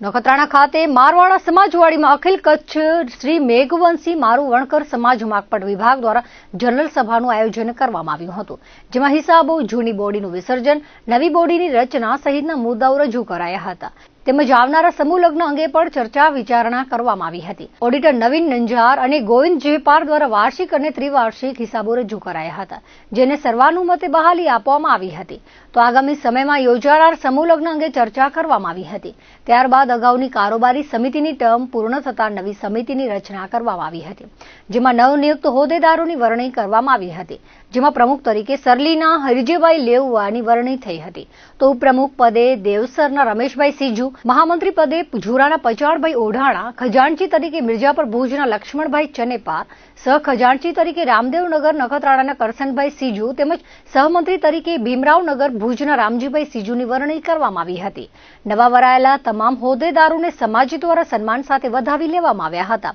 નખત્રાણા ખાતે મારવાડા સમાજવાડીમાં અખિલ કચ્છ શ્રી મેઘવંશી મારું વણકર સમાજ માકપટ વિભાગ દ્વારા જનરલ સભાનું આયોજન કરવામાં આવ્યું હતું, જેમાં હિસાબો, જૂની બોડીનું વિસર્જન, નવી બોડીની રચના સહિતના મુદ્દાઓ રજૂ કરાયા હતા. તેમજ આવનારા સમૂહ લગ્ન અંગે પણ ચર્ચા વિચારણા કરવામાં આવી હતી. ઓડિટર નવીન નંજાર અને ગોવિંદ જેપાર દ્વારા વાર્ષિક અને ત્રિવાર્ષિક હિસાબો રજૂ કરાયા હતા, જેને સર્વાનુમતે બહાલી આપવામાં આવી હતી. તો આગામી સમયમાં યોજાનાર સમૂહ લગ્ન અંગે ચર્ચા કરવામાં આવી હતી. ત્યારબાદ અગાઉની કારોબારી સમિતિની ટર્મ પૂર્ણ થતા નવી સમિતિની રચના કરવામાં આવી હતી, જેમાં નવનિયુક્ત હોદ્દેદારોની વરણી કરવામાં આવી હતી. જેમાં પ્રમુખ તરીકે સરલીના હરિજીભાઈ લેવવાની વરણી થઈ હતી. તો ઉપપ્રમુખ પદે દેવસરના રમેશભાઈ સીજુ, મહામંત્રી પદે ઝુરાના પચાણભાઈ ઓઢાણા, ખજાનચી તરીકે મિર્જાપર ભુજના લક્ષ્મણભાઈ ચનેપાર સહખજાનચી તરીકે રામદેવનગર નખત્રાણાના કરસનભાઈ સીજુ તેમજ સહમંત્રી તરીકે ભીમરાવનગર ભુજના રામજીભાઈ સીજુની વરણી કરવામાં આવી હતી. નવા વરાયેલા તમામ હોદ્દેદારોને સમાજ દ્વારા સન્માન સાથે વધાવી લેવામાં આવ્યા હતા.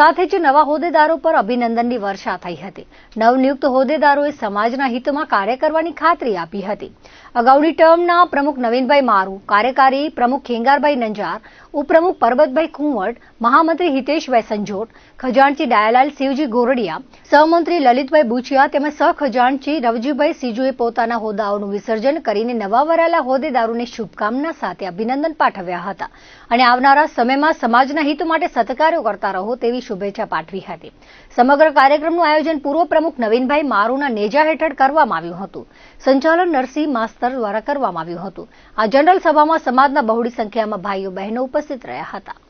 સાથે જ નવા હોદ્દેદારો પર અભિનંદનની વર્ષા થઈ હતી. નવનિયુક્ત હોદ્દેદારોએ સમાજના હિતમાં કાર્ય કરવાની ખાતરી આપી હતી. અગાઉની ટર્મના પ્રમુખ નવીનભાઈ મારુ, કાર્યકારી પ્રમુખ ખેંગારભાઈ નંજાર ઉપપ્રમુખ પરબતભાઈ કુંવટ, મહામંત્રી હિતેશ વૈસંજોટ ખજાનચી ડાયાલાલ શિવજી ગોરડિયા, સહમંત્રી લલિતભાઈ બુચિયા તેમજ સહખજાનચી રવજીભાઈ સિજુએ પોતાના હોદ્દાઓનું વિસર્જન કરીને નવા વરાયેલા હોદ્દેદારોને શુભકામના સાથે અભિનંદન પાઠવ્યા હતા. અને આવનારા સમયમાં સમાજના હિત માટે સત્કાર્યો કરતા રહો તેવી શુભેચ્છા પાઠવી હતી. સમગ્ર કાર્યક્રમનું આયોજન પૂર્વ પ્રમુખ નવીનભાઈ મારુના નેજા હેઠળ કરવામાં આવ્યું હતું. સંચાલન નરસિંહ માસ્તર દ્વારા કરવામાં આવ્યું હતું. આ જનરલ સભામાં સમાજના બહોળી સંખ્યામાં ભાઈઓ બહેનો ઉપસ્થિત રહ્યા હતા.